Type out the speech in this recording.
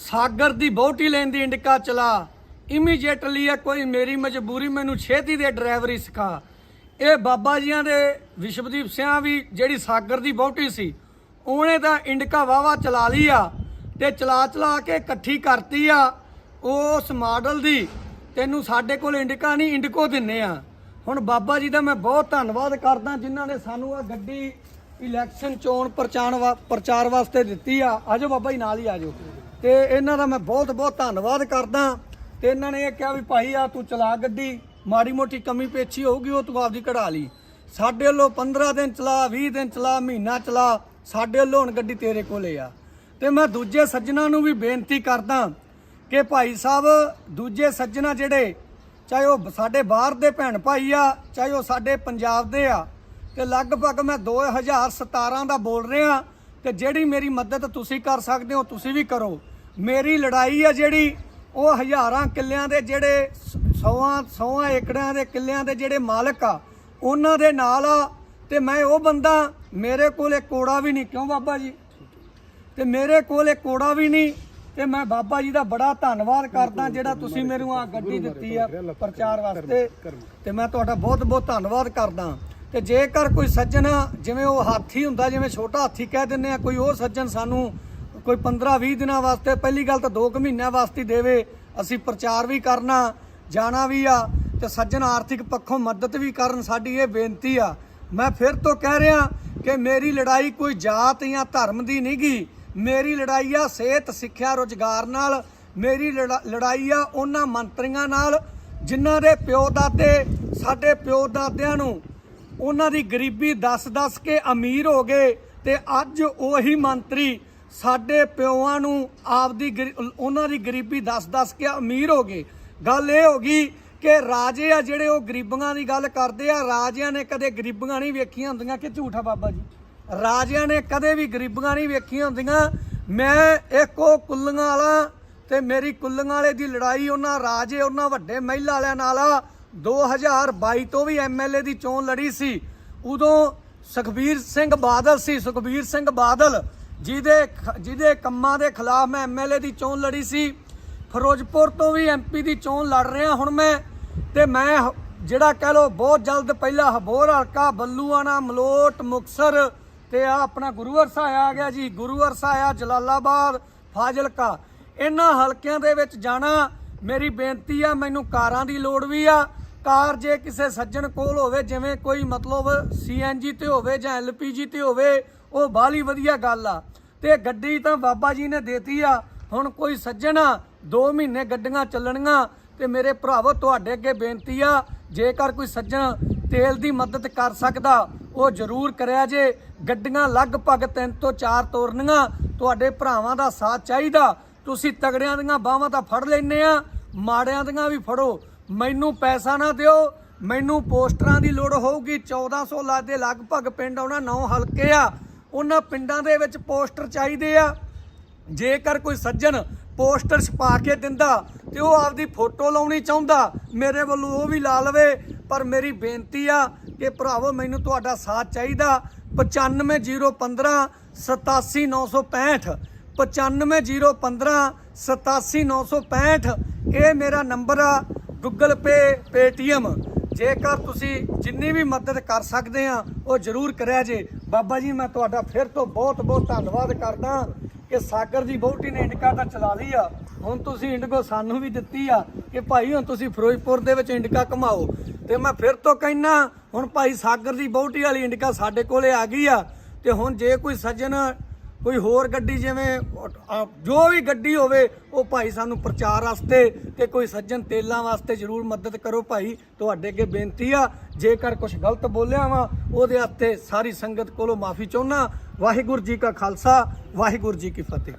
ਸਾਗਰ ਦੀ ਬਹੁਤੀ ਲੈਂਦੀ ਇੰਡਕਾ ਚਲਾ। ਇਮੀਡੀਏਟਲੀ ਆ ਕੋਈ ਮੇਰੀ ਮਜਬੂਰੀ, ਮੈਨੂੰ ਛੇਤੀ ਦੇ ਡਰਾਈਵਰੀ ਸਿਖਾ। ਇਹ ਬਾਬਾ ਜੀਆਂ ਦੇ, ਵਿਸ਼ਵਦੀਪ ਸਿੰਘ ਵੀ ਜਿਹੜੀ ਸਾਗਰ ਦੀ ਬਹੁਟੀ ਸੀ, ਉਹਨੇ ਤਾਂ ਇੰਡਕਾ ਵਾਵਾ ਚਲਾ ਲਈ ਆ ਤੇ ਚਲਾ ਚਲਾ ਕੇ ਇਕੱਠੀ ਕਰਤੀ ਆ ਉਸ ਮਾਡਲ ਦੀ। ਤੈਨੂੰ ਸਾਡੇ ਕੋਲ ਇੰਡਕਾ ਨਹੀਂ, ਇੰਡਕੋ ਦਿੰਨੇ ਆ। ਹੁਣ ਬਾਬਾ ਜੀ ਦਾ ਮੈਂ ਬਹੁਤ ਧੰਨਵਾਦ ਕਰਦਾ ਜਿਨ੍ਹਾਂ ਨੇ ਸਾਨੂੰ ਆ ਗੱਡੀ ਇਲੈਕਸ਼ਨ ਚੋਣ ਪ੍ਰਚਾਰ ਵਾ- ਪ੍ਰਚਾਰ ਵਾਸਤੇ ਦਿੱਤੀ ਆ। ਆਜੋ ਬਾਬਾ ਜੀ, ਨਾਲ ਹੀ ਆਜੋ ਤੇ ਇਹਨਾਂ ਦਾ ਮੈਂ ਬਹੁਤ ਬਹੁਤ ਧੰਨਵਾਦ ਕਰਦਾ। ਤੇ ਇਹਨਾਂ ਨੇ ਇਹ ਕਿਹਾ ਵੀ ਭਾਈ ਆ ਤੂੰ ਚਲਾ ਗੱਡੀ, ਮਾੜੀ ਮੋਟੀ ਕਮੀ ਪੇਛੀ ਹੋਊਗੀ, ਉਹ ਤੂੰ ਆਪਦੀ ਕਢਾ ਲਈ। ਸਾਡੇ ਵੱਲੋਂ 15 ਦਿਨ ਚਲਾ 20 ਦਿਨ ਚਲਾ, ਮਹੀਨਾ ਚਲਾ, ਸਾਡੇ ਵੱਲੋਂ ਹੁਣ ਗੱਡੀ ਤੇਰੇ ਕੋਲੇ ਆ। ਤੇ ਮੈਂ ਦੂਜੇ ਸੱਜਣਾ ਨੂੰ ਵੀ ਬੇਨਤੀ ਕਰਦਾ ਕਿ ਭਾਈ ਸਾਹਿਬ, ਦੂਜੇ ਸੱਜਣਾ ਜਿਹੜੇ, ਚਾਹੇ ਉਹ ਸਾਡੇ ਬਾਹਰ ਦੇ ਭੈਣ ਭਾਈ ਆ, ਚਾਹੇ ਉਹ ਸਾਡੇ ਪੰਜਾਬ ਦੇ ਆ, ਤੇ ਲਗਭਗ ਮੈਂ 2017 ਦਾ ਬੋਲ ਰਿਹਾ, ਤੇ ਜਿਹੜੀ ਮੇਰੀ ਮਦਦ ਤੁਸੀਂ ਕਰ ਸਕਦੇ ਹੋ, ਤੁਸੀਂ ਵੀ ਕਰੋ। ਮੇਰੀ ਲੜਾਈ ਆ ਜਿਹੜੀ, ਉਹ ਹਜ਼ਾਰਾਂ ਕਿੱਲਿਆਂ ਦੇ ਜਿਹੜੇ ਸੌਆਂ ਸੌਆਂ ਏਕੜਾਂ ਦੇ ਕਿੱਲਿਆਂ ਦੇ ਜਿਹੜੇ ਮਾਲਕ ਆ, ਉਹਨਾਂ ਦੇ ਨਾਲ ਆ, ਤੇ ਮੈਂ ਉਹ ਬੰਦਾ, ਮੇਰੇ ਕੋਲ ਇੱਕ ਕੋੜਾ ਵੀ ਨਹੀਂ। ਕਿਉਂ ਬਾਬਾ ਜੀ? ਤੇ ਮੇਰੇ ਕੋਲ ਇੱਕ ਕੋੜਾ ਵੀ ਨਹੀਂ, ਤੇ ਮੈਂ ਬਾਬਾ ਜੀ ਦਾ ਬੜਾ ਧੰਨਵਾਦ ਕਰਦਾ ਜਿਹੜਾ ਤੁਸੀਂ ਮੈਨੂੰ ਆ ਗੱਡੀ ਦਿੱਤੀ ਆ ਪ੍ਰਚਾਰ ਵਾਸਤੇ। ਤੇ ਮੈਂ ਤੁਹਾਡਾ ਬਹੁਤ ਬਹੁਤ ਧੰਨਵਾਦ ਕਰਦਾ। ਤੇ ਜੇਕਰ ਕੋਈ ਸੱਜਣ, ਜਿਵੇਂ ਉਹ ਹਾਥੀ ਹੁੰਦਾ, ਜਿਵੇਂ ਛੋਟਾ ਹਾਥੀ ਕਹਿ ਦਿੰਦੇ ਆ, ਕੋਈ ਹੋਰ ਸੱਜਣ ਸਾਨੂੰ ਕੋਈ 15 20 ਦਿਨਾਂ ਵਾਸਤੇ, ਪਹਿਲੀ ਗੱਲ ਤਾਂ 2 ਕੁ ਮਹੀਨਿਆਂ ਵਾਸਤੇ ਦੇਵੇ। ਅਸੀਂ ਪ੍ਰਚਾਰ ਵੀ ਕਰਨਾ, ਜਾਣਾ ਵੀ ਆ ਤੇ ਸੱਜਣ ਆਰਥਿਕ ਪੱਖੋਂ ਮਦਦ ਵੀ ਕਰਨ ਸਾਡੀ ਇਹ ਬੇਨਤੀ ਆ। ਮੈਂ ਫਿਰ ਤੋਂ ਕਹਿ ਰਿਹਾ ਕਿ ਮੇਰੀ ਲੜਾਈ ਕੋਈ ਜਾਤ ਜਾਂ ਧਰਮ ਦੀ ਨਹੀਂਗੀ ਮੇਰੀ ਲੜਾਈ ਆ ਸਿਹਤ, ਸਿੱਖਿਆ, ਰੋਜ਼ਗਾਰ ਨਾਲ। ਮੇਰੀ ਲੜਾ- ਲੜਾਈ ਆ ਉਹਨਾਂ ਮੰਤਰੀਆਂ ਨਾਲ, ਜਿਨ੍ਹਾਂ ਦੇ ਪਿਓ ਦਾਦੇ, ਸਾਡੇ ਪਿਓ ਦਾਦਿਆਂ ਨੂੰ। ਉਹਨਾਂ ਦੀ ਗਰੀਬੀ ਦੱਸ-ਦੱਸ ਕੇ ਅਮੀਰ ਹੋ ਗਏ ਤੇ ਅੱਜ ਉਹੀ ਮੰਤਰੀ ਸਾਡੇ ਪਿਓਆਂ ਨੂੰ ਆਪਦੀ ਗਰੀ- ਉਹਨਾਂ ਦੀ ਗਰੀਬੀ ਦੱਸ-ਦੱਸ ਕੇ ਅਮੀਰ ਹੋ ਗਏ। ਗੱਲ ਇਹ ਹੋ ਗਈ ਕਿ ਰਾਜੇ ਆ ਜਿਹੜੇ ਉਹ ਗਰੀਬਾਂ ਦੀ ਗੱਲ ਕਰਦੇ ਆ, ਰਾਜਿਆਂ ਨੇ ਕਦੇ ਗਰੀਬਾਂ ਨਹੀਂ ਵੇਖੀਆਂ ਹੁੰਦੀਆਂ। ਕਿ ਝੂਠਾ ਬਾਬਾ ਜੀ? ਰਾਜਿਆਂ ਨੇ ਕਦੇ ਵੀ ਗਰੀਬਾਂ ਨਹੀਂ ਵੇਖੀਆਂ ਹੁੰਦੀਆਂ। ਮੈਂ ਇੱਕੋ ਕੁੱਲੀਆਂ ਵਾਲਾ ਤੇ ਮੇਰੀ ਕੁੱਲੀਆਂ ਵਾਲੇ ਦੀ ਲੜਾਈ, ਉਹਨਾਂ ਰਾਜੇ, ਉਹਨਾਂ ਵੱਡੇ ਮਹਿਲਾ ਵਾਲਿਆਂ ਨਾਲ ਆ। 2022 ਤੋਂ ਵੀ ਐਮਐਲਏ ਦੀ ਚੋਣ ਲੜੀ ਸੀ। ਉਦੋਂ ਸੁਖਬੀਰ ਸਿੰਘ ਬਾਦਲ ਸੀ, ਸੁਖਬੀਰ ਸਿੰਘ ਬਾਦਲ। ਜਿਹਦੇ ਖ- ਜਿਹਦੇ ਕੰਮਾਂ ਦੇ ਖਿਲਾਫ ਮੈਂ ਐਮਐਲਏ ਦੀ ਚੋਣ ਲੜੀ ਸੀ, ਫਿਰੋਜ਼ਪੁਰ ਤੋਂ ਵੀ ਐਮਪੀ ਦੀ ਚੋਣ ਲੜ ਰਿਹਾ ਹੁਣ ਮੈਂ, ਤੇ ਮੈਂ ਹ- ਜਿਹੜਾ ਕਹਿ ਲੋ ਬਹੁਤ ਜਲਦ ਪਹਿਲਾ ਹਬੋਰ ਹਲਕਾ, ਬੱਲੂਆਣਾ, ਮਲੋਟ, ਮੁਕਸਰ ਤੇ ਆ ਆਪਣਾ ਗੁਰੂ ਅਰਸਾ ਆ ਗਿਆ ਜੀ, ਗੁਰੂ ਅਰਸਾ ਜਲਾਲਾਬਾਦ, ਫਾਜ਼ਿਲਕਾ। ਇਹਨਾਂ ਹਲਕਿਆਂ ਦੇ ਵਿੱਚ ਜਾਣਾ ਮੇਰੀ ਬੇਨਤੀ ਆ, ਮੈਨੂੰ ਕਾਰਾਂ ਦੀ ਲੋੜ ਵੀ ਆ। ਕਾਰ ਜੇ ਕਿਸੇ ਸੱਜਣ ਕੋਲ ਹੋਵੇ, ਜਿਵੇਂ ਕੋਈ ਮਤਲਬ ਸੀਐਨਜੀ ਤੇ ਹੋਵੇ ਜਾਂ ਐਲਪੀਜੀ ਤੇ ਹੋਵੇ, ਉਹ ਬਾਹਲੀ ਵਧੀਆ ਗੱਲ ਆ। ਤੇ ਗੱਡੀ ਤਾਂ ਬਾਬਾ ਜੀ ਨੇ ਦੇਤੀ ਆ। ਹੁਣ ਕੋਈ ਸੱਜਣ 2 ਮਹੀਨੇ ਗੱਡੀਆਂ ਚੱਲਣੀਆਂ ਤੇ ਮੇਰੇ ਭਰਾਵੋ, ਤੁਹਾਡੇ ਅੱਗੇ ਬੇਨਤੀ ਆ, ਜੇਕਰ ਕੋਈ ਸੱਜਣ ਤੇਲ ਦੀ ਮਦਦ ਕਰ ਸਕਦਾ, ਉਹ ਜ਼ਰੂਰ ਕਰਿਆ ਜੇ। ਗੱਡੀਆਂ ਲਗਭਗ 3 ਤੋਂ 4 ਤੋਰਨੀਆਂ, ਤੁਹਾਡੇ ਭਰਾਵਾਂ ਦਾ ਸਾਥ ਚਾਹੀਦਾ। ਤੁਸੀਂ ਤਗੜਿਆਂ ਦੀਆਂ ਬਾਹਾਂ ਤਾਂ ਫੜ ਲੈਨੇ ਆ, ਮਾੜਿਆਂ ਦੀਆਂ ਵੀ ਫੜੋ। ਮੈਨੂੰ ਪੈਸਾ ਨਾ ਦਿਓ, ਮੈਨੂੰ ਪੋਸਟਰਾਂ ਦੀ ਲੋੜ ਹੋਊਗੀ। 1400 ਲਾ ਦੇ, ਲਗਭਗ ਪਿੰਡ ਆਉਣਾ 9 ਹਲਕੇ ਆ। ਉਹਨਾਂ ਪਿੰਡਾਂ ਦੇ ਵਿੱਚ ਪੋਸਟਰ ਚਾਹੀਦੇ ਆ। ਜੇਕਰ ਕੋਈ ਸੱਜਣ ਪੋਸਟਰ ਛਪਾ ਕੇ ਦਿੰਦਾ ਤੇ ਉਹ ਆਪਦੀ ਫੋਟੋ ਲਾਉਣੀ ਚਾਹੁੰਦਾ, ਮੇਰੇ ਵੱਲੋਂ ਉਹ ਵੀ ਲਾ ਲਵੇ। ਪਰ ਮੇਰੀ ਬੇਨਤੀ ਆ ਕਿ ਭਰਾਵੋ, ਮੈਨੂੰ ਤੁਹਾਡਾ ਸਾਥ ਚਾਹੀਦਾ। 95015 87965 95015 87965 ਇਹ ਮੇਰਾ ਨੰਬਰ ਆ ਗੂਗਲ ਪੇ ਪੇਟੀਐਮ ਜੇਕਰ ਤੁਸੀਂ ਜਿੰਨੀ ਵੀ ਮਦਦ ਕਰ ਸਕਦੇ ਆ, ਉਹ ਜ਼ਰੂਰ ਕਰਿਆ ਜੇ। ਬਾਬਾ ਜੀ, ਮੈਂ ਤੁਹਾਡਾ ਫਿਰ ਤੋਂ ਬਹੁਤ ਬਹੁਤ ਧੰਨਵਾਦ ਕਰਦਾ ਕਿ ਸਾਗਰ ਦੀ ਬਹੁਟੀ ਨੇ ਇੰਡਕਾ ਤਾਂ ਚਲਾ ਲਈ ਆ। ਹੁਣ ਤੁਸੀਂ ਇੰਡਕੋ ਸਾਨੂੰ ਵੀ ਦਿੱਤੀ ਆ ਕਿ ਭਾਈ ਹੁਣ ਤੁਸੀਂ ਫਿਰੋਜ਼ਪੁਰ ਦੇ ਵਿੱਚ ਇੰਡਕਾ ਘਮਾਓ। ਤੇ ਮੈਂ ਫਿਰ ਤੋਂ ਕਹਿਣਾ ਹੁਣ ਭਾਈ ਸਾਗਰ ਦੀ ਬਹੁਟੀ ਵਾਲੀ ਇੰਡਕਾ ਸਾਡੇ ਕੋਲੇ ਆ ਗਈ ਆ। ਤੇ ਹੁਣ ਜੇ ਕੋਈ ਸੱਜਣ ਕੋਈ ਹੋਰ ਗੱਡੀ ਜਿਵੇਂ ਜੋ ਵੀ ਗੱਡੀ ਹੋਵੇ, ਉਹ ਭਾਈ ਸਾਨੂੰ ਪ੍ਰਚਾਰ ਵਾਸਤੇ ਤੇ ਕੋਈ ਸੱਜਣ ਤੇਲਾਂ ਵਾਸਤੇ ਜ਼ਰੂਰ ਮਦਦ ਕਰੋ ਭਾਈ। ਤੁਹਾਡੇ ਅੱਗੇ ਬੇਨਤੀ ਆ, ਜੇਕਰ ਕੁਝ ਗਲਤ ਬੋਲਿਆ ਵਾਂ, ਉਹਦੇ ਹੱਥੇ ਸਾਰੀ ਸੰਗਤ ਕੋਲੋਂ ਮਾਫੀ ਚਾਹੁੰਨਾ। ਵਾਹਿਗੁਰੂ ਜੀ ਕਾ ਖਾਲਸਾ, ਵਾਹਿਗੁਰੂ ਜੀ ਕੀ ਫਤਿਹ।